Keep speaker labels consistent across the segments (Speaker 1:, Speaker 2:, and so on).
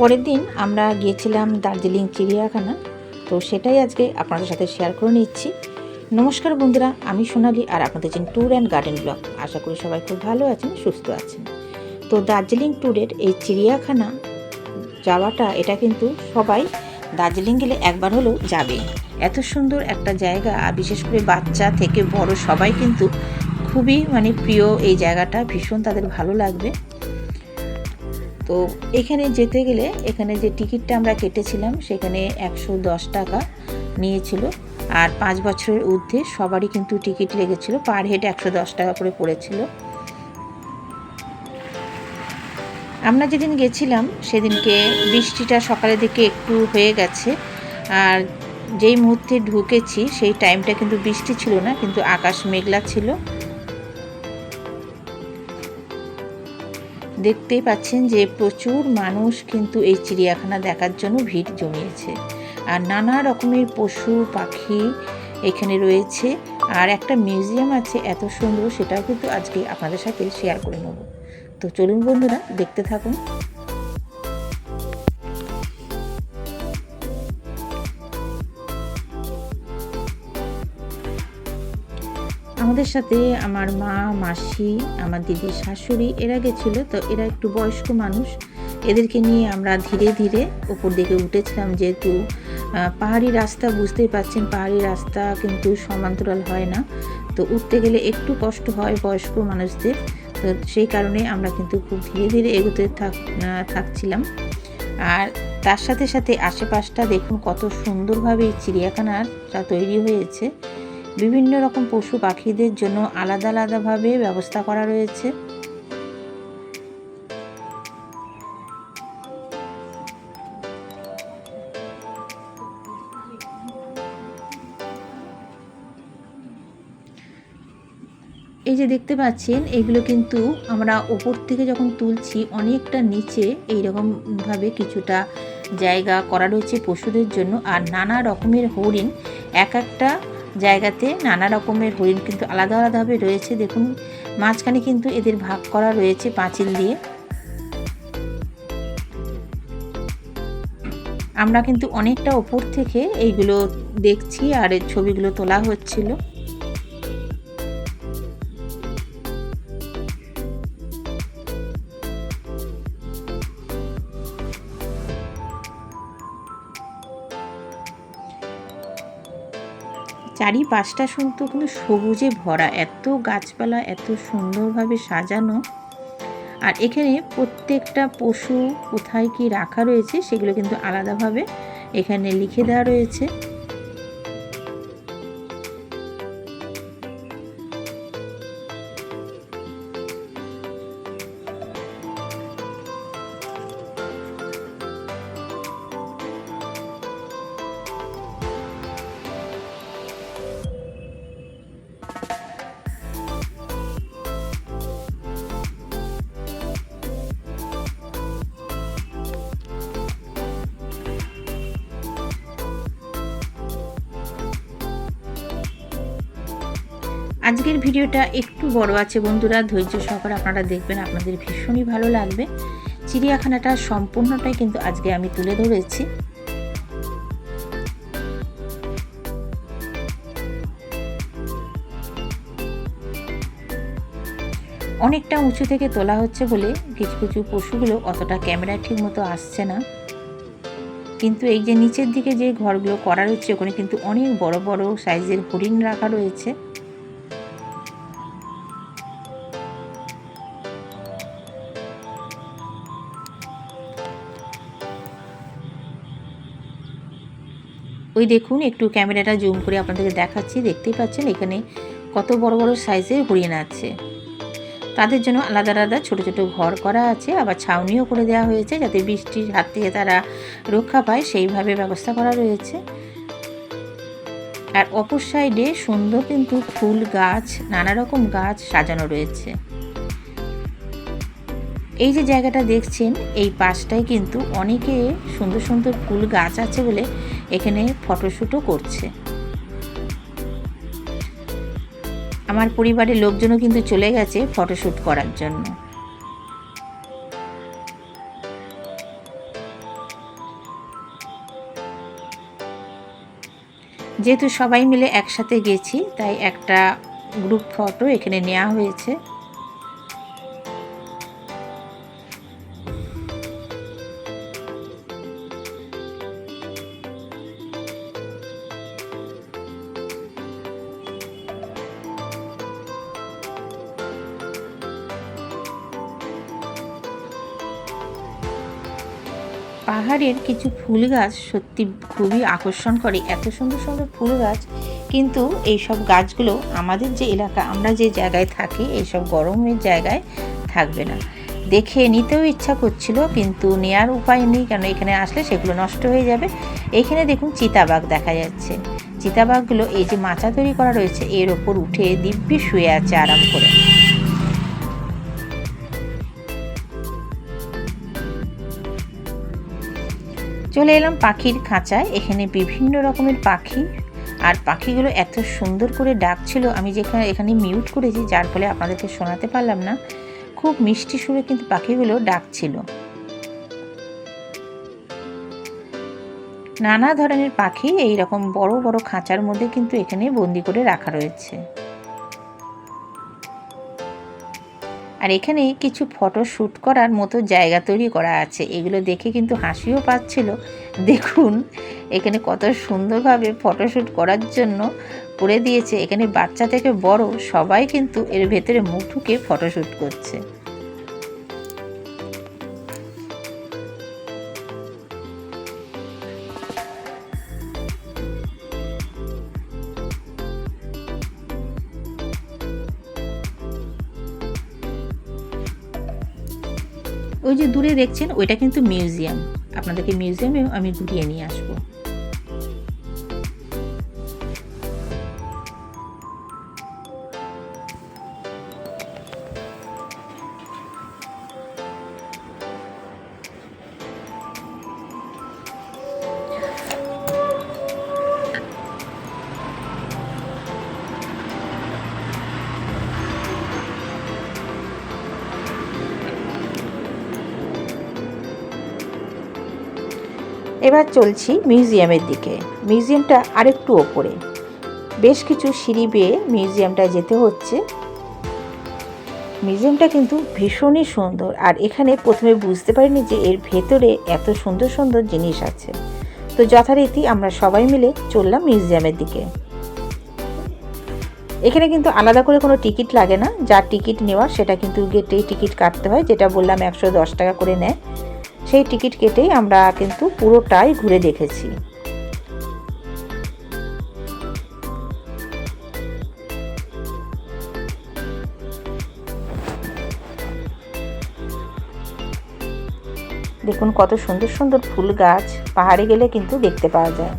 Speaker 1: পরের দিন আমরা গিয়েছিলাম দার্জিলিং চিড়িয়াখানা, তো সেটাই আজকে আপনাদের সাথে শেয়ার করে নিচ্ছি। নমস্কার বন্ধুরা, আমি সোনালি আর আপনাদের যে ট্যুর অ্যান্ড গার্ডেন ব্লগ আশা করি সবাই খুব ভালো আছেন, সুস্থ আছেন। তো দার্জিলিং ট্যুরের এই চিড়িয়াখানা যাওয়াটা, এটা কিন্তু সবাই দার্জিলিং গেলে একবার হলেও যাবে। এত সুন্দর একটা জায়গা, আর বিশেষ করে বাচ্চা থেকে বড় সবাই কিন্তু খুবই মানে প্রিয় এই জায়গাটা, ভীষণ তাদের ভালো লাগবে। তো এখানে যেতে গেলে এখানে যে টিকিটটা আমরা কেটেছিলাম, সেখানে একশো দশ টাকা নিয়েছিল। আর পাঁচ বছরের ঊর্ধ্বে সবারই কিন্তু টিকিট লেগেছিল, পার হেড একশো দশ টাকা করে পড়েছিল। আমরা যেদিন গেছিলাম, সেদিনকে বৃষ্টিটা সকালের দিকে একটু হয়ে গেছে। আর যেই মুহূর্তে ঢুকেছি, সেই টাইমটা কিন্তু বৃষ্টি ছিল না, কিন্তু আকাশ মেঘলা ছিল। দেখতেই পাচ্ছেন যে প্রচুর মানুষ কিন্তু এই চিড়িয়াখানা দেখার জন্য ভিড় জমিয়েছে। আর নানা রকমের পশু, পাখি এখানে রয়েছে। আর একটা মিউজিয়াম আছে, এত সুন্দর সেটাও কিন্তু আজকে আপনাদের সাথে শেয়ার করে নেব। তো চলুন বন্ধুরা, দেখতে থাকুন। আমাদের সাথে আমার মা, মাসি, আমার দিদি, শাশুড়ি এরা গেছিল তো এরা একটু বয়স্ক মানুষ। এদেরকে নিয়ে আমরা ধীরে ধীরে উপর দিকে উঠেছিলাম যেহেতু পাহাড়ি রাস্তা বুঝতেই পাচ্ছেন পাহাড়ি রাস্তা কিন্তু সমান্তরাল হয় না। তো উঠতে গেলে একটু কষ্ট হয় বয়স্ক মানুষদের, তো সেই কারণে আমরা কিন্তু খুব ধীরে ধীরে এগোতে থাক থাকছিলাম। আর তার সাথে সাথে আশেপাশটা দেখুন কত সুন্দরভাবে চিড়িয়াখানাটা তৈরি হয়েছে। বিভিন্ন রকম পশু পাখিদের জন্য আলাদা আলাদাভাবে ব্যবস্থা করা রয়েছে। এই যে দেখতে পাচ্ছেন, এগুলো কিন্তু আমরা ওপর থেকে যখন তুলছি, অনেকটা নিচে এইরকমভাবে কিছুটা জায়গা করা রয়েছে পশুদের জন্য। আর নানা রকমের হরিণ, এক একটা জায়গাতে নানা রকমের হরিণ কিন্তু আলাদা আলাদাভাবে রয়েছে। দেখুন, মাঝখানে কিন্তু এদের ভাগ করা রয়েছে পাঁচিল দিয়ে। আমরা কিন্তু অনেকটা ওপর থেকে এইগুলো দেখছি আর ছবিগুলো তোলা হচ্ছিল। চারিপাশটা শুনতো কিন্তু সবুজে ভরা, এত গাছপালা, এত সুন্দরভাবে সাজানো। আর এখানে প্রত্যেকটা পশু কোথায় কি রাখা রয়েছে সেগুলো কিন্তু আলাদাভাবে এখানে লিখে দেওয়া রয়েছে। আজকের ভিডিওটা একটু বড় আছে বন্ধুরা, ধৈর্য সহকারে আপনারা দেখবেন, আপনাদের ভীষণই ভালো লাগবে। চিড়িয়াখানাটা সম্পূর্ণটাই কিন্তু আজকে আমি তুলে ধরেছি। অনেকটা উঁচু থেকে তোলা হচ্ছে বলে কিছু কিছু পশুগুলো অতটা ক্যামেরা ঠিক মতো আসছে না। কিন্তু এই যে নিচের দিকে যে ঘরগুলো করা রয়েছে ওখানে কিন্তু অনেক বড় বড় সাইজের হরিণ রাখা রয়েছে। ওই দেখুন, একটু ক্যামেরাটা জুম করে আপনাদেরকে দেখাচ্ছি। দেখতেই পাচ্ছেন, এখানে কত বড় বড় সাইজের হরিণ আছে। তাদের জন্য আলাদা আলাদা ছোট ছোট ঘর করা আছে, আবার ছাউনিও করে দেওয়া হয়েছে যাতে বৃষ্টির হাত থেকে তারা রক্ষা পায়, সেইভাবে ব্যবস্থা করা রয়েছে। আর অপর সাইডে সুন্দর কিন্তু ফুল গাছ, নানা রকম গাছ সাজানো রয়েছে। এই যে জায়গাটা দেখছেন, এই পাশটায় কিন্তু অনেকে সুন্দর সুন্দর ফুল গাছ আছে বলে এখানে ফটোশ্যুটও করছে। আমার পরিবারের লোকজনও কিন্তু চলে গেছে ফটোশ্যুট করার জন্য। যেহেতু সবাই মিলে একসাথে গেছি, তাই একটা গ্রুপ ফটো এখানে নেওয়া হয়েছে। পাহাড়ের কিছু ফুল গাছ সত্যি খুবই আকর্ষণ করে। এত সুন্দর সুন্দর ফুল গাছ। কিন্তু এইসব গাছগুলো আমাদের যে এলাকা, আমরা যে জায়গায় থাকি, এইসব গরমের জায়গায় থাকবে না। দেখে নিতেও ইচ্ছা করছিল, কিন্তু নেয়ার উপায় নেই, কেন এখানে আসলে সেগুলো নষ্ট হয়ে যাবে। এখানে দেখুন চিতাবাঘ দেখা যাচ্ছে। চিতাবাঘগুলো এই যে মাচা তৈরি করা রয়েছে, এর ওপর উঠে দিব্যি শুয়ে আছে আরাম করে। চলে এলাম পাখির খাঁচায়। এখানে বিভিন্ন রকমের পাখি। আর পাখিগুলো এত সুন্দর করে ডাকছিল, আমি যেখানে এখানে মিউট করেছি, যার ফলে আপনাদেরকে শোনাতে পারলাম না। খুব মিষ্টি সুরে কিন্তু পাখিগুলো ডাকছিল। নানা ধরনের পাখি এই রকম বড় বড় খাঁচার মধ্যে কিন্তু এখানে বন্দি করে রাখা রয়েছে। আর এখানে কিছু ফটো শ্যুট করার মতো জায়গা তৈরি করা আছে। এগুলো দেখে কিন্তু হাসিও পাচ্ছিল। দেখুন, এখানে কত সুন্দরভাবে ফটোশ্যুট করার জন্য করে দিয়েছে। এখানে বাচ্চা থেকে বড় সবাই কিন্তু এর ভেতরে মুখ ঢুকে ফটোশ্যুট করছে। ওই যে দূরে দেখছেন ওইটা কিন্তু মিউজিয়াম। আপনাদেরকে মিউজিয়ামে আমি ঘুরিয়ে নিয়ে আসব। এবার চলছি মিউজিয়ামের দিকে। মিউজিয়ামটা আরেকটু ওপরে। বেশ কিছু সিঁড়ি বেয়ে মিউজিয়ামটা যেতে হচ্ছে। মিউজিয়ামটা কিন্তু ভীষণই সুন্দর। আর এখানে প্রথমে বুঝতে পারিনি যে এর ভেতরে এত সুন্দর সুন্দর জিনিস আছে। তো যথারীতি আমরা সবাই মিলে চললাম মিউজিয়ামের দিকে। এখানে কিন্তু আলাদা করে কোনো টিকিট লাগে না। যার টিকিট নেওয়া সেটা কিন্তু গেটেই টিকিট কাটতে হয়। যেটা বললাম একশো দশ টাকা করে নেয়। সেই টিকিট কেটেই আমরা কিন্তু পুরোটাই ঘুরে দেখেছি। দেখুন কত সুন্দর সুন্দর ফুল গাছ, পাহাড়ে গেলে কিন্তু দেখতে পাওয়া যায়।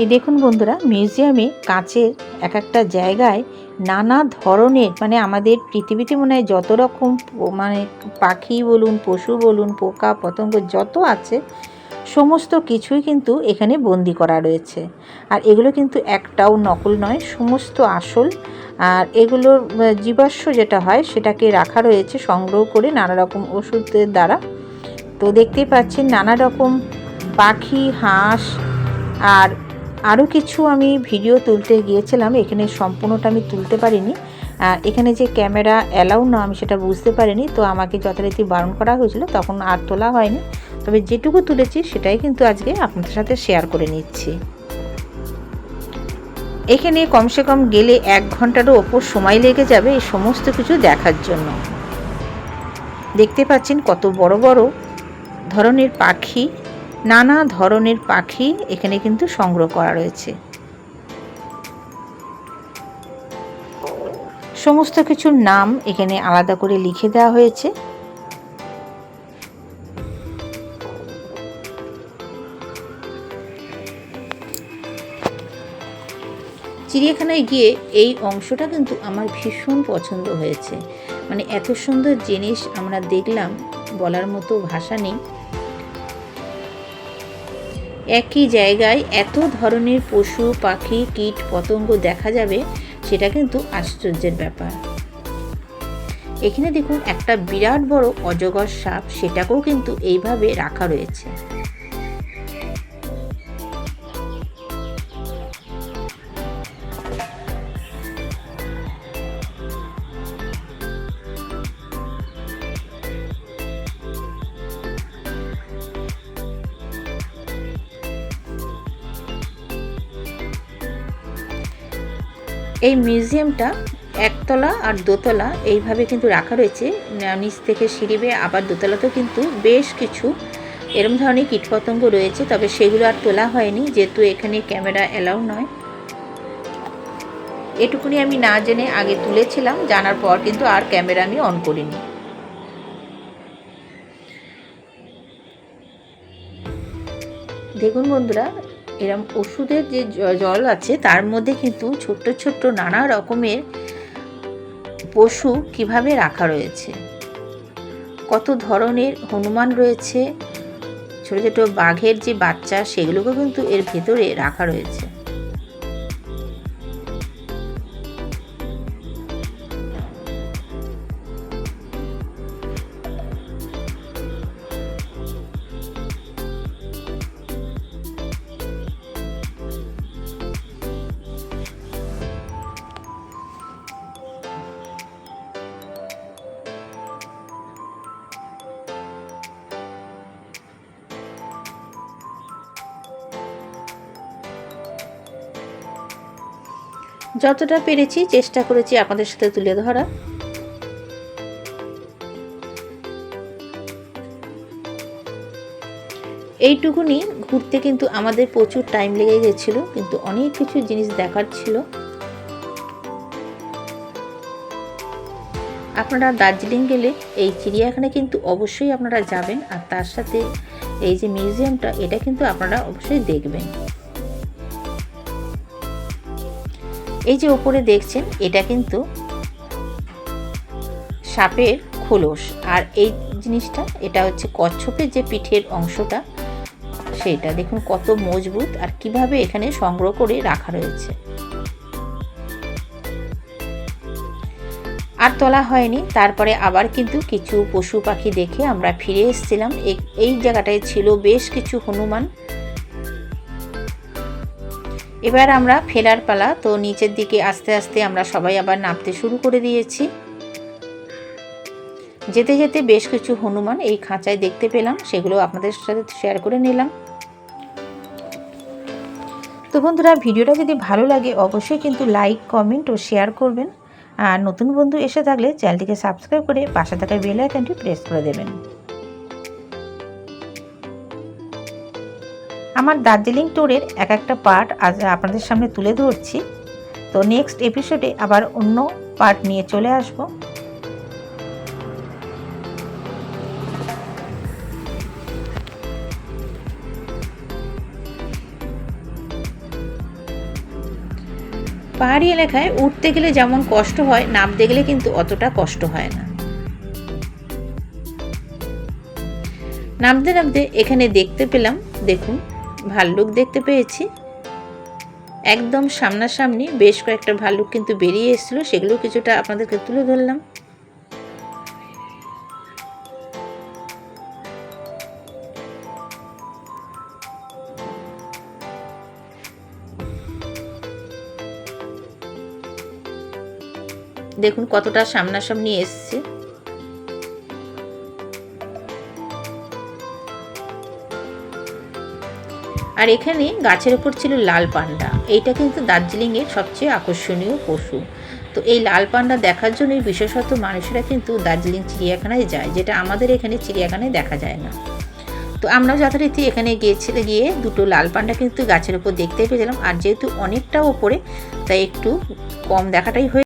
Speaker 1: এই দেখুন বন্ধুরা, মিউজিয়ামে কাঁচের এক একটা জায়গায় নানা ধরনের মানে আমাদের পৃথিবীতে মনে হয় যত রকম মানে পাখি বলুন, পশু বলুন, পোকা, পতঙ্গ যত আছে, সমস্ত কিছুই কিন্তু এখানে বন্দি করা রয়েছে। আর এগুলো কিন্তু একটাও নকল নয়, সমস্ত আসল। আর এগুলোর জীবাশ্ম যেটা হয় সেটাকে রাখা রয়েছে সংগ্রহ করে নানা রকম ওষুধের দ্বারা। তো দেখতেই পাচ্ছেন নানা রকম পাখি, হাঁস, আর আরও কিছু আমি ভিডিও তুলতে গিয়েছিলাম, এখানে সম্পূর্ণটা আমি তুলতে পারিনি। এখানে যে ক্যামেরা অ্যালাউ না, আমি সেটা বুঝতে পারিনি। তো আমাকে যথারীতি বারণ করা হয়েছিল, তখন আর তোলা হয়নি। তবে যেটুকু তুলেছি, সেটাই কিন্তু আজকে আপনাদের সাথে শেয়ার করে নিচ্ছি। এখানে কমসে কম গেলে এক ঘন্টারও ওপর সময় লেগে যাবে এই সমস্ত কিছু দেখার জন্য। দেখতে পাচ্ছেন কত বড় বড় ধরনের পাখি। নানা ধরনের পাখি এখানে কিন্তু সংগ্রহ করা রয়েছে। সমস্ত কিছুর নাম এখানে আলাদা করে লিখে দেওয়া হয়েছে। চিড়িয়াখানায় গিয়ে এই অংশটা কিন্তু আমার ভীষণ পছন্দ হয়েছে। মানে এত সুন্দর জিনিস আমরা দেখলাম, বলার মতো ভাষা নেই। একই জায়গায় এত ধরনের পশু, পাখি, কীট, পতঙ্গ দেখা যাবে, সেটা কিন্তু আশ্চর্যের ব্যাপার। এখানে দেখুন একটা বিরাট বড় অজগর সাপ, সেটাকেও কিন্তু এইভাবে রাখা রয়েছে। এই মিউজিয়ামটা একতলা আর দোতলা এইভাবে কিন্তু রাখা রয়েছে। নিচ থেকে সিঁড়ি বেয়ে আবার দোতলাতেও কিন্তু বেশ কিছু এরম ধরনের কীটপতঙ্গ রয়েছে, তবে সেগুলো আর তোলা হয়নি, যেহেতু এখানে ক্যামেরা অ্যালাউ নয়। এটুকুনি আমি না জেনে আগে তুলেছিলাম, জানার পর কিন্তু আর ক্যামেরা আমি অন করিনি। দেখুন বন্ধুরা এরম ওষুধের যে জল আছে, তার মধ্যে কিন্তু ছোট্ট ছোট্ট নানা রকমের পশু কীভাবে রাখা রয়েছে? কত ধরনের হনুমান রয়েছে? ছোট ছোট বাঘের যে বাচ্চা, সেগুলোকেও কিন্তু এর ভেতরে রাখা রয়েছে। যতটা পেরেছি চেষ্টা করেছি আপনাদের সাথে তুলে ধরা। এইটুকুনি ঘুরতে কিন্তু আমাদের প্রচুর টাইম লেগে গেছিল, কিন্তু অনেক কিছু জিনিস দেখার ছিল। আপনারা দার্জিলিং গেলে এই চিড়িয়াখানা কিন্তু অবশ্যই আপনারা যাবেন, আর তার সাথে এই যে মিউজিয়ামটা এটা কিন্তু আপনারা অবশ্যই দেখবেন। এই যে ওপরে দেখছেন, এটা কিন্তু সাপের খোলস। আর এই জিনিসটা, এটা হচ্ছে কচ্ছপের যে পিঠের অংশটা সেটা দেখুন কত মজবুত আর কীভাবে এখানে সংগ্রহ করে রাখা রয়েছে। আর তোলা হয়নি। তারপরে আবার কিন্তু কিছু পশু পাখি দেখে আমরা ফিরে এসেছিলাম। এই জায়গাটায় ছিল বেশ কিছু হনুমান। এবার আমরা ফেরার পালা, তো নিচের দিকে আস্তে আস্তে আমরা সবাই আবার নামতে শুরু করে দিয়েছি। যেতে যেতে বেশ কিছু হনুমান এই খাঁচায় দেখতে পেলাম, সেগুলো আপনাদের সাথে শেয়ার করে নিলাম। তো বন্ধুরা, ভিডিওটা যদি ভালো লাগে, অবশ্যই কিন্তু লাইক কমেন্ট ও শেয়ার করবেন। আর নতুন বন্ধু এসে থাকলে চ্যানেলটিকে সাবস্ক্রাইব করে পাশে থাকা বেল আইকনটি প্রেস করে দেবেন। আমার দার্জিলিং ট্যুরের এক একটা পার্ট আজ আপনাদের সামনে তুলে ধরছি। তো নেক্সট এপিসোডে আবার অন্য পার্ট নিয়ে চলে আসব। পাহাড়ি এলাকায় উঠতে গেলে যেমন কষ্ট হয়, নামতে গেলে কিন্তু অতটা কষ্ট হয় না। নামতে নামতে এখানে দেখতে পেলাম, দেখুন ভাল্লুক দেখতে পেয়েছি। একদম সামনাসামনি বেশ কয়েকটা ভাল্লুক কিন্তু বেরিয়ে এসেছিল, সেগুলো কিছুটা আপনাদেরকে তুলে ধরলাম। দেখুন কতটা সামনাসামনি এসছে। আর এখানে গাছের ওপর ছিল লাল পান্ডা। এইটা কিন্তু দার্জিলিংয়ের সবচেয়ে আকর্ষণীয় পশু। তো এই লাল পান্ডা দেখার জন্যই বিশেষত মানুষেরা কিন্তু দার্জিলিং চিড়িয়াখানায় যায়, যেটা আমাদের এখানে চিড়িয়াখানায় দেখা যায় না। তো আমরা যথারীতি এখানে গিয়েছিলে, গিয়ে দুটো লাল পান্ডা কিন্তু গাছের ওপর দেখতে পেয়েছিলাম আর যেহেতু অনেকটা ওপরে, তাই একটু কম দেখাটাই হয়ে